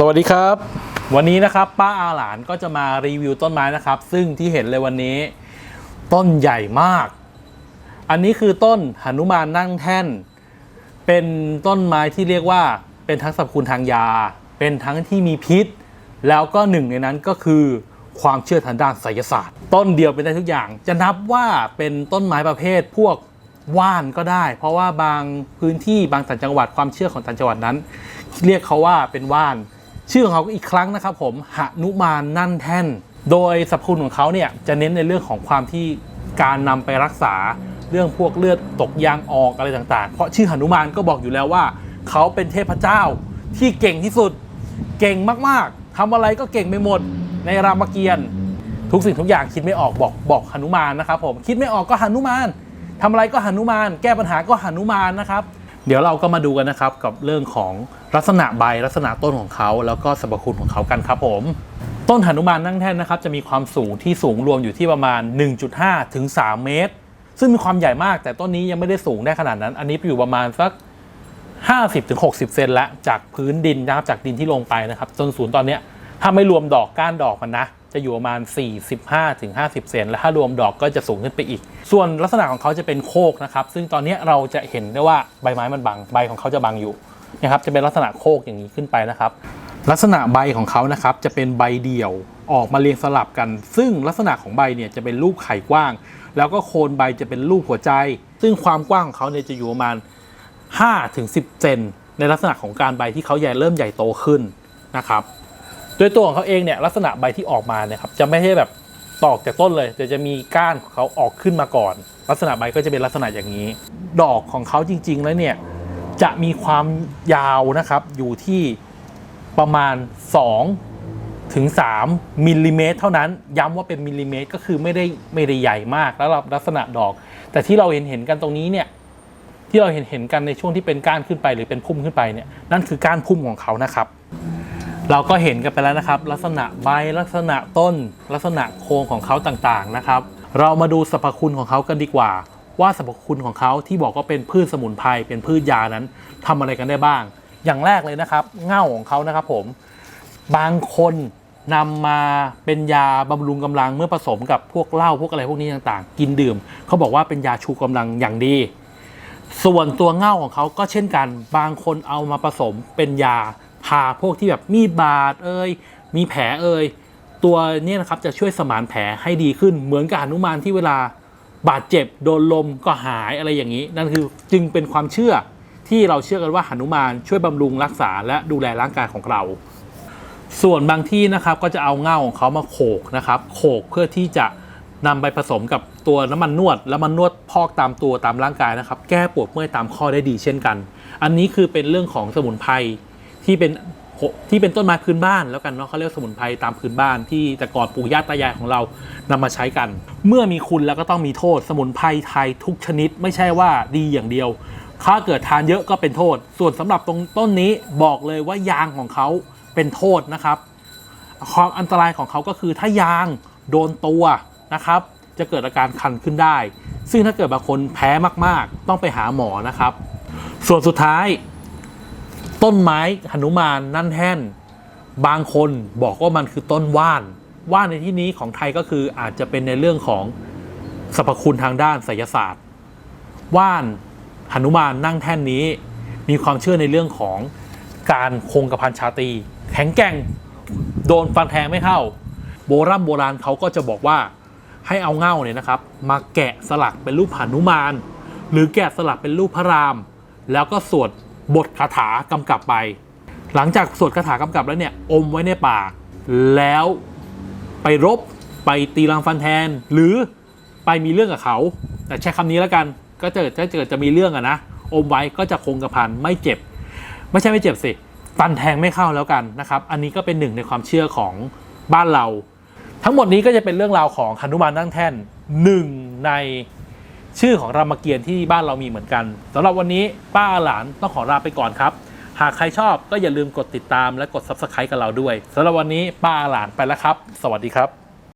สวัสดีครับ วันนี้นะครับป้าอาหลานก็จะมารีวิวต้นไม้นะครับ ซึ่งที่เห็นเลยวันนี้ ต้นใหญ่มาก อันนี้คือต้นหนุมานนั่งแท่น เป็นต้นไม้ที่เรียกว่าเป็นทั้งสรรพคุณทางยา เป็นทั้งที่มีพิษ แล้วก็หนึ่งในนั้นก็คือความเชื่อทางด้านไสยศาสตร์ ต้นเดียวเป็นได้ทุกอย่าง จะนับว่าเป็นต้นไม้ประเภทพวกว่านก็ได้ เพราะว่าบางพื้นที่บางต่างจังหวัดความเชื่อของต่างจังหวัดนั้น เรียกเขาว่าเป็นว่าน ชื่อของเขาอีกครั้งนะครับผมหนุมานนั่นแท่น โดยสรรพคุณของเขาเนี่ยจะเน้นในเรื่องของความที่การนำไปรักษาเรื่องพวกเลือดตกยางออกอะไรต่างๆ เพราะชื่อหนุมานก็บอกอยู่แล้วว่า เขาเป็นเทพเจ้าที่เก่งที่สุด เก่งมากๆทำอะไรก็เก่งไปหมดในรามเกียรติ์ทุกสิ่งทุกอย่างคิดไม่ออกบอกบอกหนุมานนะครับผมคิดไม่ออกก็หนุมานทำอะไรก็หนุมาน แก้ปัญหาก็หนุมานนะครับ เดี๋ยวเราก็มาดูกันนะครับกับเรื่องของลักษณะใบลักษณะต้นของเขา แล้วก็สรรพคุณของเขากันครับผม ต้นหนุมานนั่งแท่นนะครับจะมีความสูงที่สูงรวมอยู่ที่ประมาณ 1.5 ถึง 3 เมตร ซึ่งมีความใหญ่มาก แต่ต้นนี้ยังไม่ได้สูงได้ขนาดนั้น อันนี้อยู่ประมาณสัก 50ถึง60 เซนละจากพื้นดินนะครับจากดินที่ลงไปนะครับจนศูนย์ตอนนี้ถ้าไม่รวมดอกก้านดอกมันนะ จะอยู่ประมาณ 45ถึง50 เซนและถ้ารวมดอกก็จะสูงขึ้นไปอีก ส่วนลักษณะของเขาจะเป็นโคกนะครับ ซึ่งตอนนี้เราจะเห็นได้ว่าใบไม้มันบังใบของเขาจะบังอยู่นะครับจะเป็นลักษณะโคกอย่างนี้ขึ้นไปนะครับ ลักษณะใบของเขานะครับจะเป็นใบเดี่ยวออกมาเรียงสลับกัน ซึ่งลักษณะของใบเนี่ยจะเป็นรูปไข่กว้าง แล้วก็โคนใบจะเป็นรูปหัวใจ ซึ่งความกว้างของเขาเนี่ยจะอยู่ประมาณ 5-10 เซนในลักษณะของการใบที่เขาใหญ่เริ่มใหญ่โตขึ้นนะครับ โดยตัวของเขาเองเนี่ยลักษณะใบที่ออกมาเนี่ยครับจะไม่ใช่แบบตอกจากต้นเลยแต่จะมีก้านของเขาออกขึ้นมาก่อน ลักษณะใบก็จะเป็นลักษณะอย่างนี้ ดอกของเขาจริง ๆ แล้วเนี่ยจะมีความยาวนะครับอยู่ที่ประมาณ 2 ถึง 3มิลลิเมตรเท่านั้นย้ำว่าเป็นมิลลิเมตรก็คือไม่ได้ไม่ได้ใหญ่มากแล้วลักษณะดอก แต่ที่เราเห็นเห็นกันตรงนี้เนี่ยที่เราเห็นเห็นกันในช่วงที่เป็นก้านขึ้นไปหรือเป็นพุ่มขึ้นไปเนี่ยนั่นคือก้านพุ่มของเขานะครับ เราก็เห็นกันไปแล้วนะครับ ลักษณะใบลักษณะต้น ลักษณะโคนของเขาต่างๆนะครับ เรามาดูสรรพคุณของเขากันดีกว่า ว่าสรรพคุณของเขาที่บอกว่าเป็นพืชสมุนไพรเป็นพืชยานั้นทำอะไรกันได้บ้าง อย่างแรกเลยนะครับเง่าของเขานะครับผมบางคนนำมาเป็นยาบำรุงกำลังเมื่อผสมกับพวกเหล้าพวกอะไรพวกนี้ต่างๆ กินดื่ม เขาบอกว่าเป็นยาชูกำลังอย่างดี ส่วนตัวเง่าของเขาก็เช่นกัน บางคนเอามาผสมเป็นยา พาพวกที่แบบมีบาดเอ่ยมีแผลเอ่ยตัวนี้นะครับจะช่วยสมานแผลให้ดีขึ้น เหมือนกับหนุมานที่เวลาบาดเจ็บโดนลมก็หายอะไรอย่างนี้ นั่นคือจึงเป็นความเชื่อที่เราเชื่อกันว่าหนุมานช่วยบำรุงรักษาและดูแลร่างกายของเรา ส่วนบางที่นะครับก็จะเอาเง่าของเขามาโขกนะครับโขกเพื่อที่จะนำไปผสมกับตัวน้ำมันนวด แล้วมันนวดพอกตามตัวตามร่างกายนะครับ แก้ปวดเมื่อยตามข้อได้ดีเช่นกัน อันนี้คือเป็นเรื่องของสมุนไพร ที่เป็นที่เป็นต้นไม้พื้นบ้านแล้วกันเนาะเขาเรียกสมุนไพรตามพื้นบ้านที่แต่ก่อนปู่ย่าตายายของเรานำมาใช้กัน เมื่อมีคุณแล้วก็ต้องมีโทษ สมุนไพรไทยทุกชนิดไม่ใช่ว่าดีอย่างเดียวถ้าเกิดทานเยอะก็เป็นโทษ ส่วนสำหรับตรงต้นนี้บอกเลยว่ายางของเขาเป็นโทษนะครับ ความอันตรายของเขาก็คือถ้ายางโดนตัวนะครับ จะเกิดอาการคันขึ้นได้ ซึ่งถ้าเกิดบางคนแพ้มากๆ ต้องไปหาหมอนะครับ ส่วนสุดท้าย ต้นไม้หนุมานนั่นแท่น บางคนบอกว่ามันคือต้นว่าน ว่านในที่นี้ของไทยก็คืออาจจะเป็นในเรื่องของสรรพคุณทางด้านไสยศาสตร์ ว่านหนุมานนั่งแท่นนี้ มีความเชื่อในเรื่องของการคงกระพันชาตีแข็งแกร่งโดนฟันแทงไม่เข้า โบราณโบราณเขาก็จะบอกว่าให้เอาเง่าเนี่ยนะครับ มาแกะสลักเป็นรูปหนุมาน หรือแกะสลักเป็นรูปพระราม แล้วก็สวด บทคาถากำกับไป หลังจากสวดคาถากำกับแล้วเนี่ย อมไว้ในปาก แล้วไปรบไปตีรังฟันแทน หรือไปมีเรื่องกับเขา แต่ใช้คำนี้แล้วกัน ก็จะถ้าเกิดจะมีเรื่องอะนะ อมไว้ก็จะคงกระพันไม่เจ็บ ไม่ใช่ไม่เจ็บสิฟันแทงไม่เข้าแล้วกันนะครับ อันนี้ก็เป็นหนึ่งในความเชื่อของบ้านเรา ทั้งหมดนี้ก็จะเป็นเรื่องราวของหนุมานนั่งแท่นหนึ่งใน ชื่อของรามเกียรติ์ที่บ้านเรามีเหมือนกันสำหรับวันนี้ป้าอาหลานต้องขอลาไปก่อนครับ หากใครชอบก็อย่าลืมกดติดตามและกด subscribe กับเราด้วยสำหรับวันนี้ป้าอาหลานไปแล้วครับ สวัสดีครับ